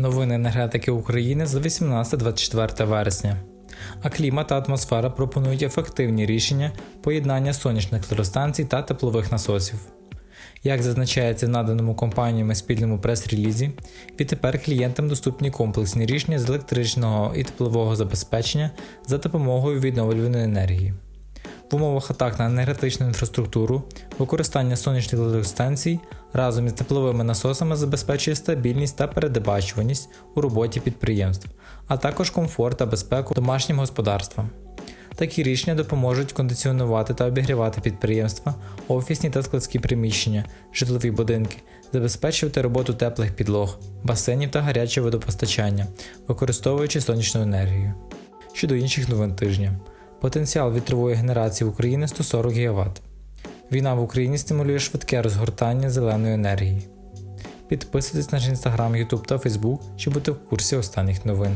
Новини енергетики України за 18-24 вересня. А клімат та атмосфера пропонують ефективні рішення поєднання сонячних електростанцій та теплових насосів. Як зазначається в наданому компаніями спільному прес-релізі, відтепер клієнтам доступні комплексні рішення з електричного і теплового забезпечення за допомогою відновлюваної енергії. В умовах атак на енергетичну інфраструктуру використання сонячних електростанцій разом із тепловими насосами забезпечує стабільність та передбачуваність у роботі підприємств, а також комфорт та безпеку домашнім господарствам. Такі рішення допоможуть кондиціонувати та обігрівати підприємства, офісні та складські приміщення, житлові будинки, забезпечувати роботу теплих підлог, басейнів та гаряче водопостачання, використовуючи сонячну енергію. Щодо інших новин тижня. Потенціал вітрової генерації в Україні 140 ГВт. Війна в Україні стимулює швидке розгортання зеленої енергії. Підписуйтесь на наш інстаграм, Ютуб та Фейсбук, щоб бути в курсі останніх новин.